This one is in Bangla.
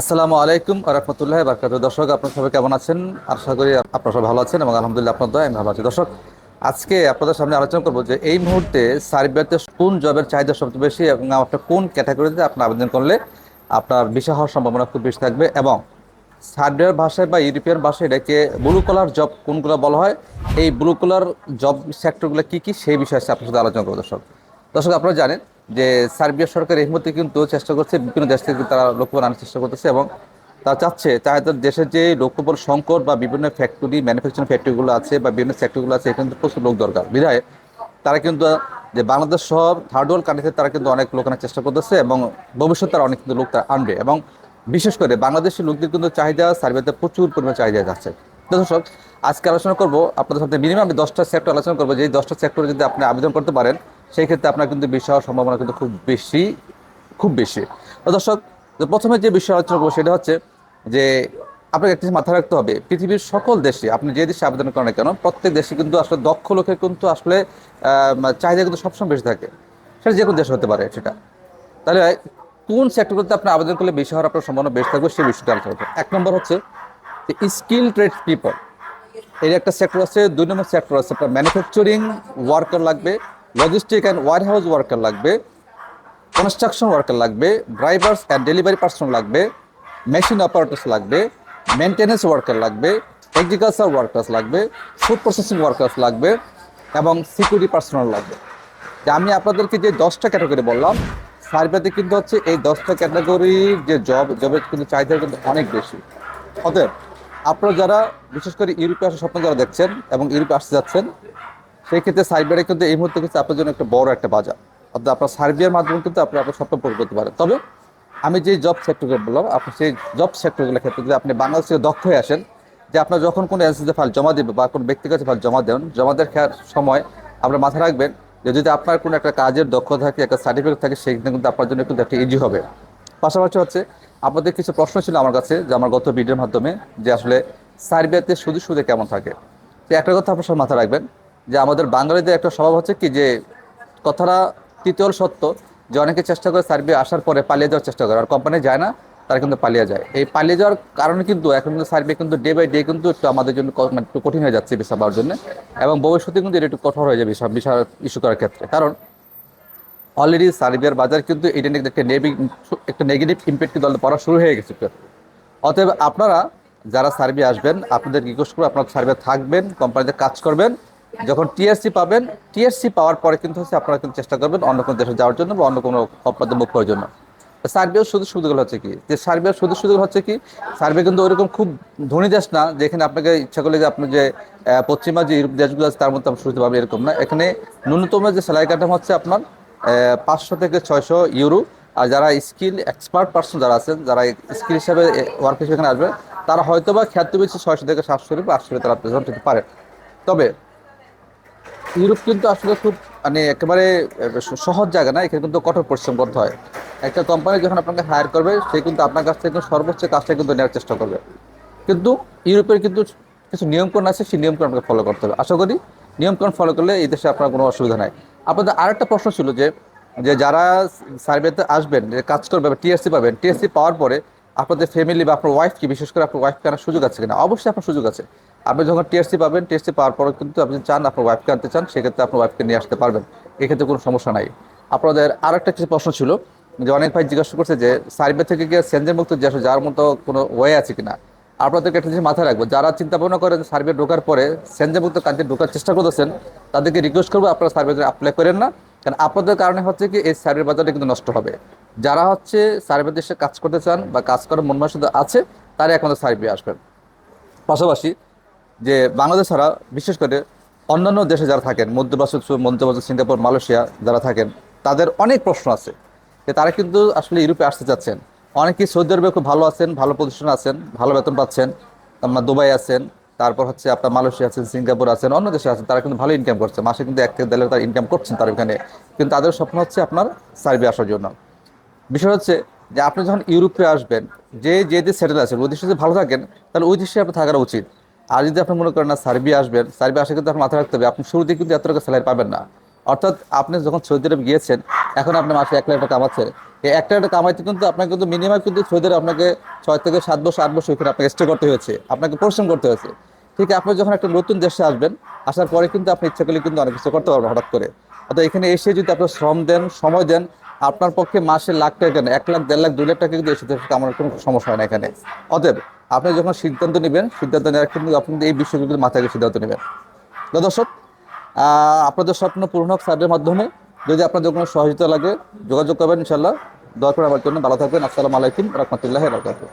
আসসালামু আলাইকুম রহমতুল্লাহ বারকাত দর্শক, আপনার সবাই কেমন আছেন? আশা করি আপনার সবাই ভালো আছেন এবং আলহামদুলিল্লাহ আপনার দয় আমি ভালো আছি। দর্শক, আজকে আপনাদের সামনে আলোচনা করব যে এই মুহূর্তে সার্বিয়াতে কোন জবের চাহিদা সবচেয়ে বেশি এবং আপনার কোন ক্যাটাগরিতে আপনি আবেদন করলে আপনার ভিসা হওয়ার সম্ভাবনা খুব বেশি থাকবে এবং সার্বিয়ার ভাষায় বা ইউরোপিয়ান ভাষায় এটাকে ব্লু কলার জব কোনগুলো বলা হয়, এই ব্লু কলার জব সেক্টরগুলো কী কী সেই বিষয়ে আপনার সাথে আলোচনা করব। দর্শক দর্শক, আপনারা জানেন যে সার্বিয়া সরকার এই মুহূর্তে কিন্তু চেষ্টা করছে বিভিন্ন দেশ থেকে তারা লোকবল আনার চেষ্টা করতেছে এবং তারা চাচ্ছে চাহিদা দেশের যে লোকবল সংকট বা বিভিন্ন ফ্যাক্টরি ম্যানুফ্যাকচারিং ফ্যাক্টরিগুলো আছে বা বিভিন্ন সেক্টরগুলো আছে, এখানে প্রচুর লোক দরকার। বিধায় তারা কিন্তু, যে বাংলাদেশ সহ থার্ড ওয়ার্ল্ড কান্ট্রিতে তারা কিন্তু অনেক লোক আনার চেষ্টা করতেছে এবং ভবিষ্যতে তারা অনেক কিন্তু লোক তারা আনবে এবং বিশেষ করে বাংলাদেশের লোকদের কিন্তু চাহিদা সার্বিয়াতে প্রচুর পরিমাণে চাহিদা যাচ্ছে। দর্শক, আজকে আলোচনা করব, আপনাদের সাথে মিনিমাম দশটা সেক্টর আলোচনা করব যে দশটা সেক্টরে যদি আপনি আবেদন করতে পারেন সেই ক্ষেত্রে আপনার কিন্তু বিষয় হওয়ার সম্ভাবনা কিন্তু খুব বেশি খুব বেশি। দর্শক প্রথমে যে বিষয় আলোচনা করব সেটা হচ্ছে যে আপনাকে একটি মাথায় রাখতে হবে, পৃথিবীর সকল দেশে, আপনি যে দেশে আবেদন করেন কেন, প্রত্যেক দেশে কিন্তু আসলে দক্ষ লোকের কিন্তু আসলে চাহিদা কিন্তু সবসময় বেশি থাকে। সেটা যে কোনো দেশে হতে পারে সেটা। তাহলে কোন সেক্টরগুলোতে আপনি আবেদন করলে বেশি হওয়ার আপনার সম্ভাবনা বেশি থাকবে সেই বিষয়টা আলোচনা করব। এক নম্বর হচ্ছে স্কিল ট্রেড পিপল এর একটা সেক্টর আছে, দুই নম্বর সেক্টর আছে আপনার ম্যানুফ্যাকচারিং ওয়ার্কার লাগবে logistic and warehouse worker লাগবে কনস্ট্রাকশন ওয়ার্কার লাগবে ড্রাইভার্স অ্যান্ড ডেলিভারি পার্সন লাগবে মেশিন অপারেটার্স লাগবে মেনটেন্যান্স ওয়ার্কার লাগবে এগ্রিকালচার ওয়ার্কার্স লাগবে ফুড প্রসেসিং ওয়ার্কার্স লাগবে এবং সিকিউরিটি পার্সোনাল লাগবে। আমি আপনাদেরকে যে দশটা ক্যাটাগরি বললাম, সার্ভেতে কিন্তু হচ্ছে এই দশটা ক্যাটাগরির যে জব জবের কিন্তু চাহিদা কিন্তু অনেক বেশি। অতএব আপনারা যারা, বিশেষ করে ইউরোপে আসার স্বপ্ন যারা দেখছেন এবং ইউরোপে আসতে যাচ্ছেন সেই ক্ষেত্রে সার্বিয়ারে কিন্তু এই মুহূর্তে কিন্তু আপনার জন্য একটা বড় একটা বাজার। অর্থাৎ আপনার সার্বিয়ার মাধ্যমে কিন্তু আপনি আপনার স্বপ্ন পূরণ করতে পারেন। তবে আমি যে জব সেক্টরগুলো বললাম, আপনি সেই জব সেক্টরগুলোর ক্ষেত্রে যদি আপনি বাংলাদেশ দক্ষ হয়ে আসেন, যে আপনার যখন কোনো এনসিসি ফাইল জমা দেবে বা কোনো ব্যক্তিগত ফাইল জমা দেন, জমা দেওয়ার সময় আপনার মাথায় রাখবেন যে যদি আপনার কোনো একটা কাজের দক্ষতা থাকে, একটা সার্টিফিকেট থাকে সেখানে কিন্তু আপনার জন্য কিন্তু একটা ইজি হবে। পাশাপাশি হচ্ছে, আপনাদের কিছু প্রশ্ন ছিল আমার কাছে, যে আমার গত ভিডিওর মাধ্যমে, যে আসলে সার্বিয়াতে সুদে সুদে কেমন থাকে? তো একটা কথা আপনার মাথায় রাখবেন যে আমাদের বাঙালিদের একটা স্বভাব হচ্ছে কি যে কথাটা তৃতীয় সত্য, যে অনেকে চেষ্টা করে সার্বিয়া আসার পরে পালিয়ে যাওয়ার চেষ্টা করে, আর কোম্পানি যায় না, তারা কিন্তু পালিয়ে যায়। এই পালিয়ে যাওয়ার কারণে কিন্তু এখন কিন্তু সার্বিয়া কিন্তু ডে বাই ডে কিন্তু একটু আমাদের জন্য মানে একটু কঠিন হয়ে যাচ্ছে ভিসা পাওয়ার জন্য, এবং ভবিষ্যতে কিন্তু এটা একটু কঠোর হয়ে যাবে ভিসা ভিসা ইস্যু করার ক্ষেত্রে। কারণ অলরেডি সার্বিয়ার বাজার কিন্তু এটা নিয়ে একটা নেগেটিভ একটা নেগেটিভ ইম্প্যাক্ট কিন্তু পড়া শুরু হয়ে গেছে অতএব আপনারা যারা সার্বিয়া আসবেন, আপনাদের রিকোয়েস্ট করে আপনারা সার্বিয়া থাকবেন কোম্পানিতে কাজ করবেন যখন টিএসসি পাবেন টিএসসি পাওয়ার পরে কিন্তু হচ্ছে আপনারা কিন্তু চেষ্টা করবেন অন্য কোনো দেশে যাওয়ার জন্য বা অন্য কোনো আপনাদের মুখ করার জন্য। সার্বিয়ার সুযোগ সুবিধাগুলো হচ্ছে কি? যে সার্বিয়ার সুযোগ সুবিধা হচ্ছে কি? সার্বিয়া কিন্তু ওইরকম খুব ধনী দেশ না, যেখানে আপনাকে ইচ্ছা করলে যে আপনি যে পশ্চিমা যে ইউরোপ দেশগুলো আছে তার মধ্যে আপনি সুবিধা পাবেন এরকম না। এখানে ন্যূনতম যে স্যালারি কাঠামো হচ্ছে আপনার পাঁচশো থেকে ছয়শো ইউরো। আর যারা স্কিল এক্সপার্ট পার্সন যারা আছেন, যারা স্কিল হিসাবে ওয়ার্ক হিসেবে এখানে আসবে, তারা হয়তো বা খ্যাত বেশি ছয়শো থেকে সাতশো বা আটশো তারা হতে পারে। তবে ইউরোপ কিন্তু আসলে খুব মানে একেবারে সহজ জায়গা না, এখানে কিন্তু কঠোর পরিশ্রম করতে হয়। একটা কোম্পানি যখন আপনাকে হায়ার করবে, সে কিন্তু আপনার কাছ থেকে সর্বোচ্চ কাজটা কিন্তু নেওয়ার চেষ্টা করবে। কিন্তু ইউরোপের কিন্তু কিছু নিয়মকানুন আছে, সেই নিয়মকানুন আপনাকে ফলো করতে হবে। আশা করি নিয়মকানুন ফলো করলে এই দেশে আপনার কোনো অসুবিধা নাই। আপনাদের আরেকটা প্রশ্ন ছিল যে যে যারা সার্ভেতে আসবেন, যে কাজ করবে টিএসসি পাবেন টিএসসি পাওয়ার পরে আপনাদের ফ্যামিলি বা আপনার ওয়াইফকে বিশেষ করে আপনার ওয়াইফকে আনার সুযোগ আছে কিনা? অবশ্যই আপনার সুযোগ আছে। আপনি যখন টিএসসি পাবেন টিএসসি পাওয়ার পরে কিন্তু আপনি চান আপনার ওয়াইফকে আনতে চান, সেক্ষেত্রে আপনার ওয়াইফকে নিয়ে আসতে পারবেন। এক্ষেত্রে কোনো সমস্যা নাই। আপনাদের আর একটা কিছু প্রশ্ন ছিল, যে অনেক ভাই জিজ্ঞাসা করছে যে সার্ভে থেকে গিয়ে সেন্সের মুক্ত যে যাওয়ার মতো কোনো ওয়ে আছে কিনা? আপনাদেরকে একটা জিনিস মাথায় রাখব, যারা চিন্তা ভাবনা করে সার্ভে ঢোকার পরে সেন্সের মুক্ত কাজে ঢোকার চেষ্টা করতেছেন, তাদেরকে রিকোয়েস্ট করব, আপনারা সার্ভেতে অ্যাপ্লাই করেন না। কারণ আপনাদের কারণে হচ্ছে কি, এই সার্ভে বাজারটা কিন্তু নষ্ট হবে। যারা হচ্ছে সার্ভে দেশে কাজ করতে চান বা কাজ করার মন মানসিকতা আছে তারা একমাত্র সার্ভে আসবেন। পাশাপাশি যে বাংলাদেশ ছাড়া, বিশেষ করে অন্যান্য দেশে যারা থাকেন, মধ্যপ্রাচ্য মধ্যপ্রাচ্য, সিঙ্গাপুর, মালয়েশিয়া যারা থাকেন, তাদের অনেক প্রশ্ন আছে যে তারা কিন্তু আসলে ইউরোপে আসতে চাচ্ছেন। অনেকেই সৌদি আরবে খুব ভালো আছেন, ভালো পজিশনে আছেন, ভালো বেতন পাচ্ছেন, আপনার দুবাই আছেন, তারপর হচ্ছে আপনার মালয়েশিয়া আছেন, সিঙ্গাপুর আছেন, অন্য দেশে আছেন, তারা কিন্তু ভালো ইনকাম করছে। মাসে কিন্তু এক থেকে দেড় তারা ইনকাম করছেন তার এখানে কিন্তু তাদের স্বপ্ন হচ্ছে আপনার সার্ভে আসার জন্য। বিষয় হচ্ছে যে আপনি যখন ইউরোপে আসবেন, যে যে দেশ সেটেল আছেন, ওই দেশে যদি ভালো থাকেন, তাহলে ওই দেশে আপনার থাকার উচিত। আর যদি আপনি মনে করেন না সার্বিয়া আসবেন, সার্বিয়া আসে কিন্তু আপনার মাথায় রাখতে হবে, আপনি শুরুতে কিন্তু এত টাকা স্যালারি পাবেন না। অর্থাৎ আপনি যখন সৌদি আরব গিয়েছেন, এখন আপনি মাসে এক লাখ টাকা কামাচ্ছেন এই একটা একটা কামাইতে কিন্তু আপনাকে কিন্তু মিনিমাম কিন্তু সৌদি আরব আপনাকে ছয় থেকে সাত বছর, আট বছর এখানে আপনাকে স্টে করতে হয়েছে, আপনাকে পরিশ্রম করতে হয়েছে। ঠিক আপনি যখন একটা নতুন দেশে আসবেন, আসার পরে কিন্তু আপনি ইচ্ছা করলে কিন্তু অনেক কিছু করতে পারবেন হঠাৎ করে। অর্থাৎ এখানে এসে যদি আপনার শ্রম দেন, সময় দেন আপনার পক্ষে মাসে লাখ টাকা এক লাখ, দেড় লাখ, দুই লাখ টাকা কিন্তু এসে আমার কোনো সমস্যা হয় না এখানে। অতএব, আপনি যখন সিদ্ধান্ত নেবেন, সিদ্ধান্ত নেওয়ার কিন্তু আপনি এই বিষয়গুলো মাথায় সিদ্ধান্ত নেবেন। দর্শক আপনাদের স্বপ্ন পূর্ণ হোক সাইডের মাধ্যমে। যদি আপনাদের কোনো সহযোগিতা লাগে, যোগাযোগ করবেন ইনশাল্লাহ দয়া করে আমার জন্য ভালো থাকবেন। আসসালামু আলাইকুম, রহমতুল্লাহ বরকাতুহ।